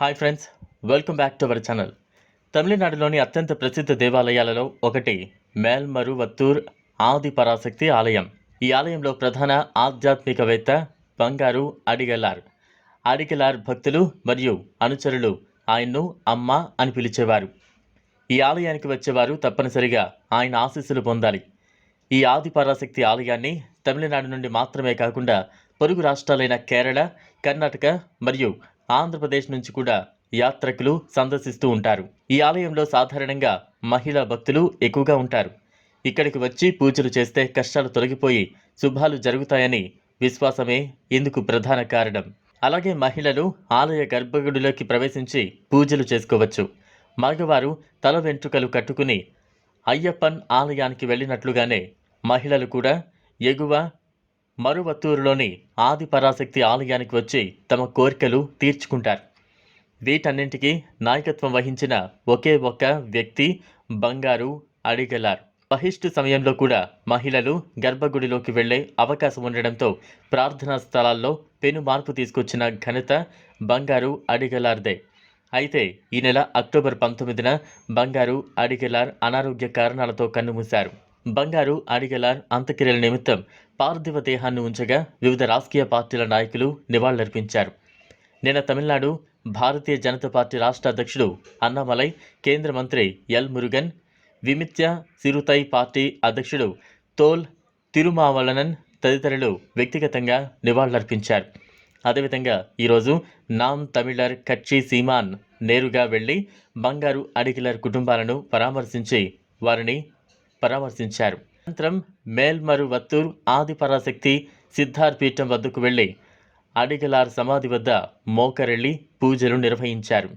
Hi friends welcome back to our channel తమిళనాడులోని అత్యంత ప్రసిద్ధ దేవాలయాలలో ఒకటి మేల్మరువత్తూర్ ఆది పరాశక్తి ఆలయం. ఈ ఆలయంలో ప్రధాన ఆధ్యాత్మికవేత్త బంగారు అడిగలార్. అడిగలార్ భక్తులు మరియు అనుచరులు ఆయన్ను అమ్మ అని పిలిచేవారు. ఈ ఆలయానికి వచ్చేవారు తప్పనిసరిగా ఆయన ఆశీస్సులు పొందాలి. ఈ ఆది పరాశక్తి ఆలయాన్ని తమిళనాడు నుండి మాత్రమే కాకుండా పొరుగు రాష్ట్రాలైన కేరళ కర్ణాటక మరియు ఆంధ్రప్రదేశ్ నుంచి కూడా యాత్రికులు సందర్శిస్తూ ఉంటారు. ఈ ఆలయంలో సాధారణంగా మహిళా భక్తులు ఎక్కువగా ఉంటారు. ఇక్కడికి వచ్చి పూజలు చేస్తే కష్టాలు తొలగిపోయి శుభాలు జరుగుతాయని విశ్వాసమే ఇందుకు ప్రధాన కారణం. అలాగే మహిళలు ఆలయ గర్భగుడిలోకి ప్రవేశించి పూజలు చేసుకోవచ్చు. మగవారు తల వెంట్రుకలు కట్టుకుని అయ్యప్పన్ ఆలయానికి వెళ్ళినట్లుగానే మహిళలు కూడా ఎగువ మరువత్తూరులోని ఆది పరాశక్తి ఆలయానికి వచ్చి తమ కోరికలు తీర్చుకుంటారు. వీటన్నింటికీ నాయకత్వం వహించిన ఒకే ఒక్క వ్యక్తి బంగారు అడిగలార్. బహిష్టు సమయంలో కూడా మహిళలు గర్భగుడిలోకి వెళ్ళే అవకాశం ఉండడంతో ప్రార్థనా స్థలాల్లో పెను మార్పు తీసుకొచ్చిన ఘనత బంగారు అడిగలార్దే. అయితే ఈ నెల అక్టోబర్ పంతొమ్మిదిన బంగారు అడిగలార్ అనారోగ్య కారణాలతో కన్నుమూశారు. బంగారు అడిగలార్ అంత్యక్రియల నిమిత్తం పార్థివ దేహాన్ని ఉంచగా వివిధ రాజకీయ పార్టీల నాయకులు నివాళులర్పించారు. నిన్న తమిళనాడు భారతీయ జనతా పార్టీ రాష్ట్ర అధ్యక్షుడు అన్నామలై కేంద్ర మంత్రి ఎల్ మురుగన్ విమిత్య సిరుతై పార్టీ అధ్యక్షుడు తోల్ తిరుమావళనన్ తదితరులు వ్యక్తిగతంగా నివాళులర్పించారు. అదేవిధంగా ఈరోజు నామ్ తమిళర్ కచ్చి సీమాన్ నేరుగా వెళ్ళి బంగారు అడిగిలర్ కుటుంబాలను పరామర్శించి వారిని పరామర్శించారు. అనంతరం మేల్మరు వత్తూరు ఆదిపరాశక్తి సిద్ధార్పీఠం సిద్ధార్థ్ పీఠం వద్దకు వెళ్ళి అడిగలార్ సమాధి వద్ద మోకరెళ్ళి పూజలు నిర్వహించారు.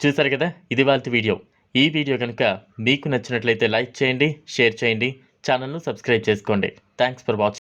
చూశారు కదా? ఇది వాళ్ళ వీడియో. ఈ వీడియో కనుక మీకు నచ్చినట్లయితే లైక్ చేయండి షేర్ చేయండి ఛానల్ను సబ్స్క్రైబ్ చేసుకోండి. Thanks for watching